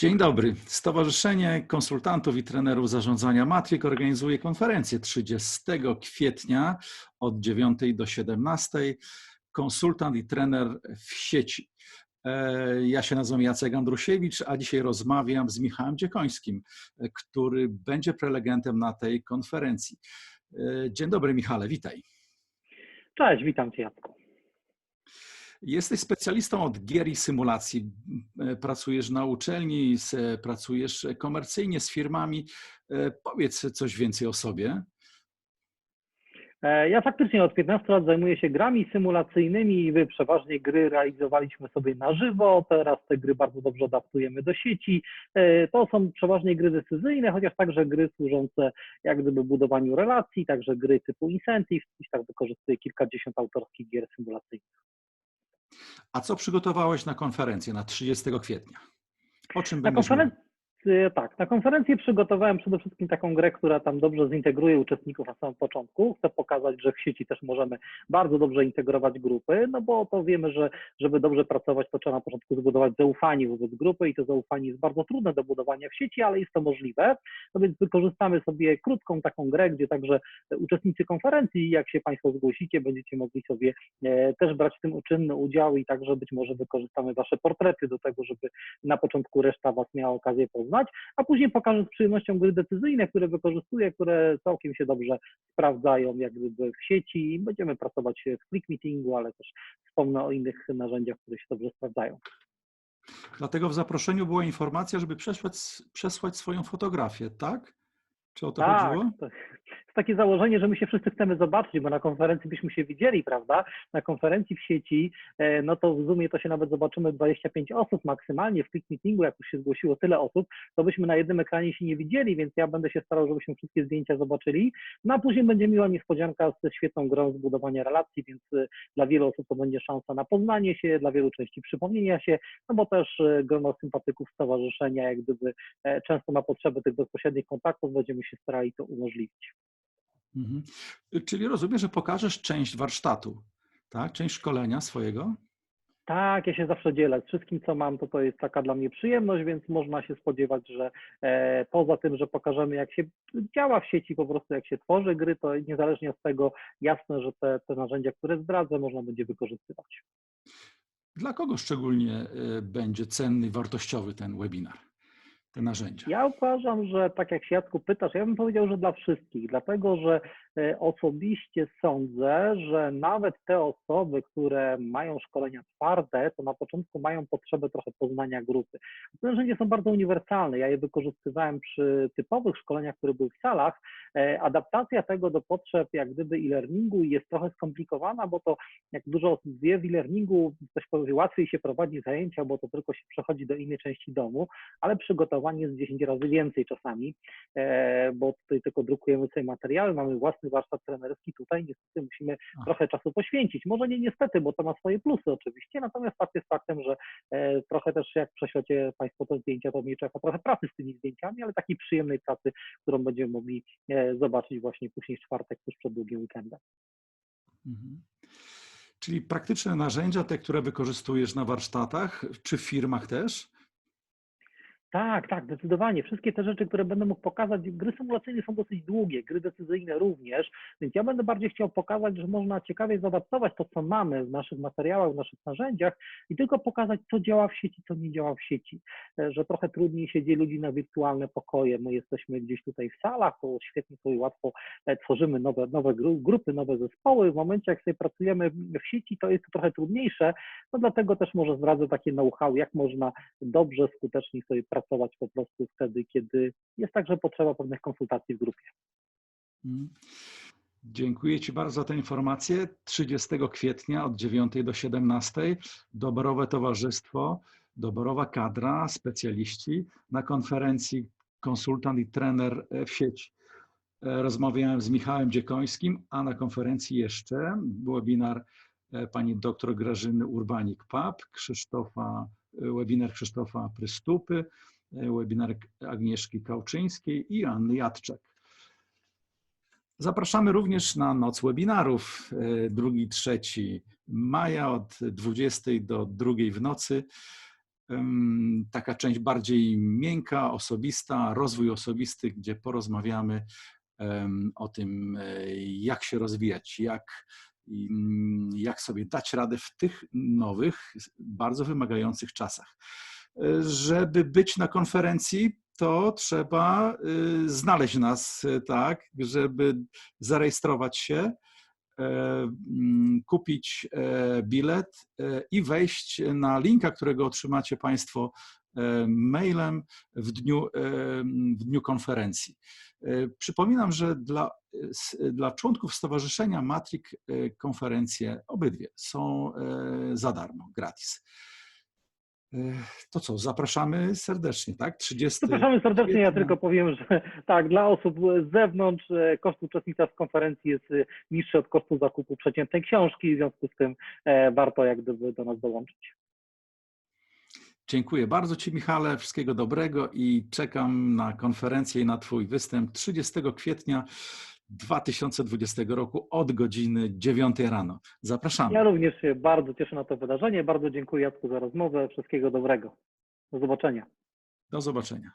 Dzień dobry. Stowarzyszenie Konsultantów i Trenerów Zarządzania Matryk organizuje konferencję 30 kwietnia od 9 do 17. Konsultant i trener w sieci. E, Ja się nazywam Jacek Andrusiewicz, a dzisiaj rozmawiam z Michałem Dziekońskim, e, który będzie prelegentem na tej konferencji. E, Dzień dobry, Michale, witaj. Cześć, witam Cię Jacku. Jesteś specjalistą od gier i symulacji. Pracujesz na uczelni, pracujesz komercyjnie z firmami. E, Powiedz coś więcej o sobie. E, Ja faktycznie od 15 lat zajmuję się grami symulacyjnymi przeważnie gry realizowaliśmy sobie na żywo, teraz te gry bardzo dobrze adaptujemy do sieci. E, To są przeważnie gry decyzyjne, chociaż także gry służące jak gdyby budowaniu relacji, także gry typu Incentive, i tak wykorzystuję kilkadziesiąt autorskich gier symulacyjnych. A co przygotowałeś na konferencję na 30 kwietnia? O czym Na będziesz mówił? Konferencji, tak, na konferencję przygotowałem przede wszystkim taką grę, która tam dobrze zintegruje uczestników na samym początku. Chcę pokazać, że w sieci też możemy bardzo dobrze integrować grupy, no bo to wiemy, że żeby dobrze pracować, to trzeba na początku zbudować zaufanie wobec grupy i to zaufanie jest bardzo trudne do budowania w sieci, ale jest to możliwe. No więc wykorzystamy sobie krótką taką grę, gdzie także uczestnicy konferencji, jak się Państwo zgłosicie, będziecie mogli sobie e, też brać w tym uczynny udział i także być może wykorzystamy Wasze portrety do tego, żeby na początku reszta Was miała okazję poznać, a później pokażę z przyjemnością gry decyzyjne, które wykorzystuję, które całkiem się dobrze sprawdzają jak gdyby w sieci. Będziemy pracować w click meetingu, ale też wspomnę o innych narzędziach, które się dobrze sprawdzają. Dlatego w zaproszeniu była informacja, żeby przesłać, przesłać swoją fotografię, tak? Czy o to tak, chodziło? to jest takie założenie, że my się wszyscy chcemy zobaczyć, bo na konferencji byśmy się widzieli, prawda? Na konferencji w sieci, e, no to w Zoomie to się nawet zobaczymy 25 osób maksymalnie, w click meetingu, jak już się zgłosiło tyle osób, to byśmy na jednym ekranie się nie widzieli, więc ja będę się starał, żebyśmy wszystkie zdjęcia zobaczyli. No a później będzie miła niespodzianka ze świetną grą zbudowania relacji, więc e, dla wielu osób to będzie szansa na poznanie się, dla wielu części przypomnienia się, no bo też e, grono sympatyków stowarzyszenia jak gdyby często ma potrzeby tych bezpośrednich kontaktów, będziemy się starali to umożliwić. Mhm. Czyli rozumiem, że pokażesz część warsztatu, tak? Część szkolenia swojego? Tak, ja się zawsze dzielę. Z wszystkim, co mam, to to jest taka dla mnie przyjemność, więc można się spodziewać, że e, poza tym, że pokażemy, jak się działa w sieci, po prostu jak się tworzy gry, to niezależnie od tego jasne, że te, te narzędzia, które zdradzę, można będzie wykorzystywać. Dla kogo szczególnie e, będzie cenny i wartościowy ten webinar, te narzędzia? Ja uważam, że tak jak Świadku pytasz, ja bym powiedział, że dla wszystkich, dlatego że osobiście sądzę, że nawet te osoby, które mają szkolenia twarde, to na początku mają potrzebę trochę poznania grupy. Te narzędzia są bardzo uniwersalne. Ja je wykorzystywałem przy typowych szkoleniach, które były w salach. E, Adaptacja tego do potrzeb jak gdyby e-learningu jest trochę skomplikowana, bo to jak dużo osób wie, w e-learningu ktoś powie, łatwiej się prowadzi zajęcia, bo to tylko się przechodzi do innej części domu, ale przygotowanie jest 10 razy więcej czasami, e, bo tutaj tylko drukujemy sobie materiały, mamy własny warsztat trenerski, tutaj niestety musimy trochę czasu poświęcić. Może nie niestety, bo to ma swoje plusy oczywiście, natomiast fakt jest faktem, że e, trochę też jak prześlecie Państwo te zdjęcia, to mnie czeka trochę pracy z tymi zdjęciami, ale takiej przyjemnej pracy, którą będziemy mogli e, zobaczyć właśnie później w czwartek, tuż przed długim weekendem. Mhm. Czyli praktyczne narzędzia, te, które wykorzystujesz na warsztatach, czy w firmach też? Tak, tak, zdecydowanie. Wszystkie te rzeczy, które będę mógł pokazać, gry symulacyjne są dosyć długie, gry decyzyjne również, więc ja będę bardziej chciał pokazać, że można ciekawie zaadaptować to, co mamy w naszych materiałach, w naszych narzędziach i tylko pokazać, co działa w sieci, co nie działa w sieci. E, Że trochę trudniej się dzieje ludzi na wirtualne pokoje. My jesteśmy gdzieś tutaj w salach, to świetnie sobie łatwo e, tworzymy nowe, nowe gru- grupy, nowe zespoły. W momencie, jak sobie pracujemy w sieci, to jest to trochę trudniejsze, no dlatego też może zdradzę takie know-how, jak można dobrze, skutecznie sobie pracować po prostu wtedy, kiedy jest także potrzeba pewnych konsultacji w grupie. Mhm. Dziękuję Ci bardzo za tę informację. 30 kwietnia od 9 do 17 doborowe towarzystwo, doborowa kadra, specjaliści na konferencji konsultant i trener w sieci. E, Rozmawiałem z Michałem Dziekońskim, a na konferencji jeszcze webinar e, pani dr Grażyny Urbanik-Pap, Krzysztofa, e, webinar Krzysztofa Prystupy, webinar Agnieszki Kałczyńskiej i Anny Jadczak. Zapraszamy również na noc webinarów 2-3 maja od 20 do 2 w nocy. taka część bardziej miękka, osobista, rozwój osobisty, gdzie porozmawiamy o tym, e, jak się rozwijać, jak, mm, jak sobie dać radę w tych nowych, bardzo wymagających czasach. E, Żeby być na konferencji, to trzeba y, znaleźć nas, y, tak, żeby zarejestrować się, e, mm, kupić e, bilet e, i wejść na linka, którego otrzymacie Państwo e, mailem w dniu, e, w dniu konferencji. E, Przypominam, że dla, dla członków Stowarzyszenia Matrik e, konferencje obydwie są e, za darmo, gratis. E, To co, zapraszamy serdecznie, tak? 30 Zapraszamy serdecznie. Ja tylko powiem, że tak, dla osób z zewnątrz e, koszt uczestnictwa w konferencji jest e, niższy od kosztu zakupu przeciętnej książki, w związku z tym e, warto jak gdyby do nas dołączyć. Dziękuję bardzo Ci, Michale. Wszystkiego dobrego i czekam na konferencję i na Twój występ 30 kwietnia 2020 roku od godziny 9 rano. Zapraszamy. Ja również się bardzo cieszę na to wydarzenie. Bardzo dziękuję Jacku za rozmowę. Wszystkiego dobrego. Do zobaczenia. Do zobaczenia.